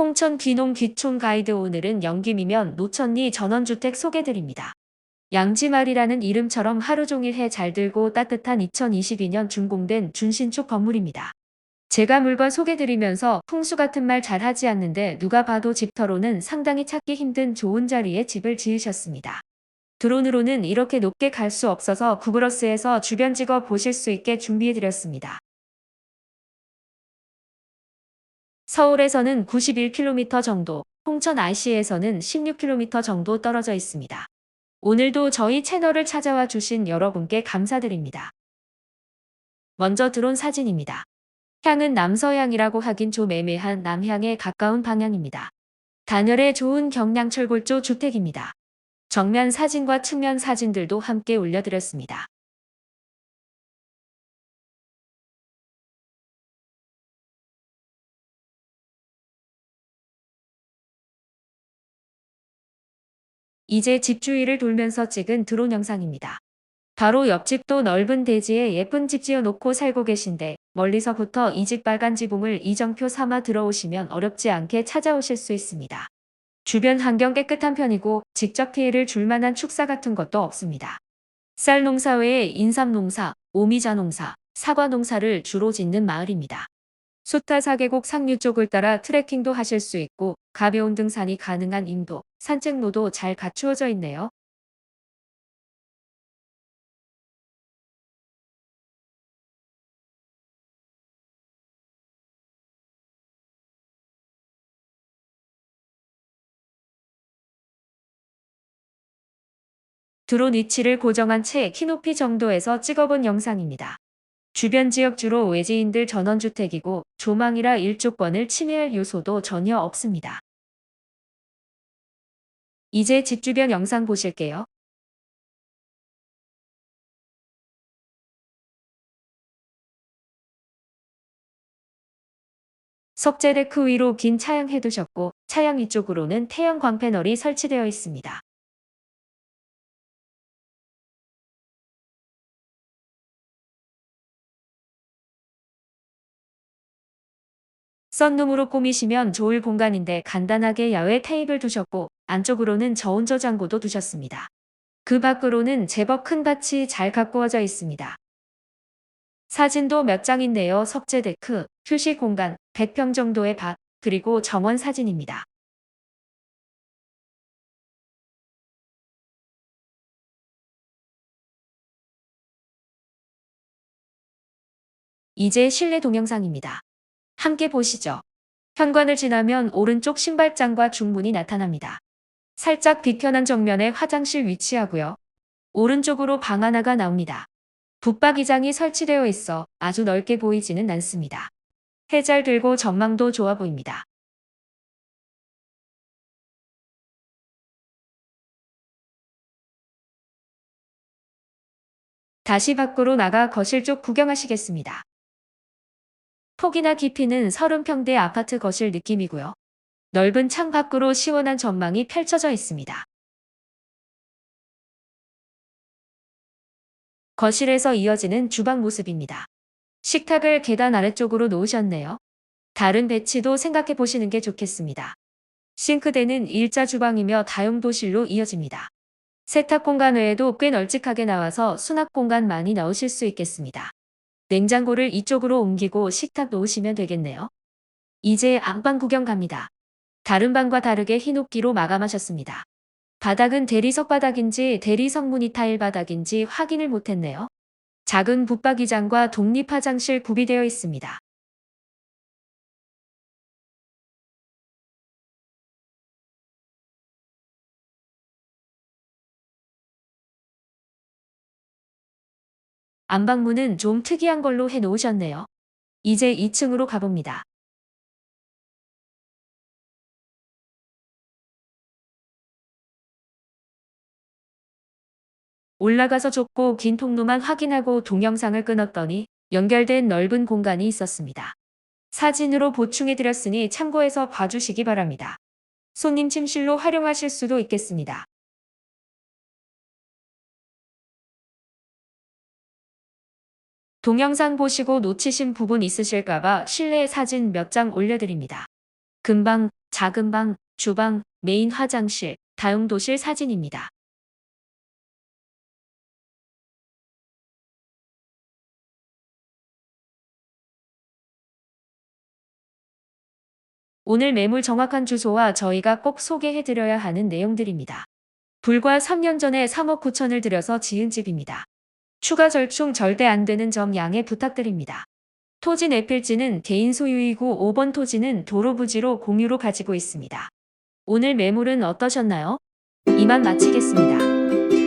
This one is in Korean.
홍천 귀농 귀촌 가이드 오늘은 영김이면 노천리 전원주택 소개드립니다. 양지말이라는 이름처럼 하루 종일 해 잘 들고 따뜻한 2022년 준공된 준신축 건물입니다. 제가 물건 소개드리면서 풍수 같은 말 잘 하지 않는데 누가 봐도 집터로는 상당히 찾기 힘든 좋은 자리에 집을 지으셨습니다. 드론으로는 이렇게 높게 갈 수 없어서 구글어스에서 주변 찍어 보실 수 있게 준비해드렸습니다. 서울에서는 91km 정도, 홍천 IC에서는 16km 정도 떨어져 있습니다. 오늘도 저희 채널을 찾아와 주신 여러분께 감사드립니다. 먼저 드론 사진입니다. 향은 남서향이라고 하긴 좀 애매한 남향에 가까운 방향입니다. 단열에 좋은 경량철골조 주택입니다. 정면 사진과 측면 사진들도 함께 올려드렸습니다. 이제 집 주위를 돌면서 찍은 드론 영상입니다. 바로 옆집도 넓은 대지에 예쁜 집 지어놓고 살고 계신데 멀리서부터 이 집 빨간 지붕을 이정표 삼아 들어오시면 어렵지 않게 찾아오실 수 있습니다. 주변 환경 깨끗한 편이고 직접 피해를 줄 만한 축사 같은 것도 없습니다. 쌀 농사 외에 인삼 농사, 오미자 농사, 사과 농사를 주로 짓는 마을입니다. 수타 사계곡 상류 쪽을 따라 트레킹도 하실 수 있고 가벼운 등산이 가능한 인도, 산책로도 잘 갖추어져 있네요. 드론 위치를 고정한 채 키높이 정도에서 찍어본 영상입니다. 주변 지역 주로 외지인들 전원주택이고 조망이라 일조권을 침해할 요소도 전혀 없습니다. 이제 집 주변 영상 보실게요. 석재 데크 위로 긴 차양 해두셨고 차양 위쪽으로는 태형 광패널이 설치되어 있습니다. 썬룸으로 꾸미시면 좋을 공간인데 간단하게 야외 테이블 두셨고 안쪽으로는 저온저 장고도 두셨습니다. 그 밖으로는 제법 큰 밭이 잘 가꾸어져 있습니다. 사진도 몇 장 있네요. 석재 데크, 휴식 공간, 100평 정도의 밭, 그리고 정원 사진입니다. 이제 실내 동영상입니다. 함께 보시죠. 현관을 지나면 오른쪽 신발장과 중문이 나타납니다. 살짝 비켜난 정면에 화장실 위치하고요. 오른쪽으로 방 하나가 나옵니다. 붙박이장이 설치되어 있어 아주 넓게 보이지는 않습니다. 해잘 들고 전망도 좋아 보입니다. 다시 밖으로 나가 거실 쪽 구경하시겠습니다. 폭이나 깊이는 30평대 아파트 거실 느낌이고요. 넓은 창 밖으로 시원한 전망이 펼쳐져 있습니다. 거실에서 이어지는 주방 모습입니다. 식탁을 계단 아래쪽으로 놓으셨네요. 다른 배치도 생각해 보시는 게 좋겠습니다. 싱크대는 일자 주방이며 다용도실로 이어집니다. 세탁 공간 외에도 꽤 널찍하게 나와서 수납 공간 많이 넣으실 수 있겠습니다. 냉장고를 이쪽으로 옮기고 식탁 놓으시면 되겠네요. 이제 안방 구경 갑니다. 다른 방과 다르게 흰옥기로 마감하셨습니다. 바닥은 대리석 바닥인지 대리석 무늬 타일 바닥인지 확인을 못했네요. 작은 붙박이장과 독립 화장실 구비되어 있습니다. 안방문은 좀 특이한 걸로 해 놓으셨네요. 이제 2층으로 가봅니다. 올라가서 좁고 긴 통로만 확인하고 동영상을 끊었더니 연결된 넓은 공간이 있었습니다. 사진으로 보충해드렸으니 참고해서 봐주시기 바랍니다. 손님 침실로 활용하실 수도 있겠습니다. 동영상 보시고 놓치신 부분 있으실까봐 실내 사진 몇 장 올려드립니다. 금방 작은 방, 주방, 메인 화장실, 다용도실 사진입니다. 오늘 매물 정확한 주소와 저희가 꼭 소개해드려야 하는 내용들입니다. 불과 3년 전에 3억 9천을 들여서 지은 집입니다. 추가 절충 절대 안 되는 점 양해 부탁드립니다. 토지 내 필지는 개인 소유이고 5번 토지는 도로 부지로 공유로 가지고 있습니다. 오늘 매물은 어떠셨나요? 이만 마치겠습니다.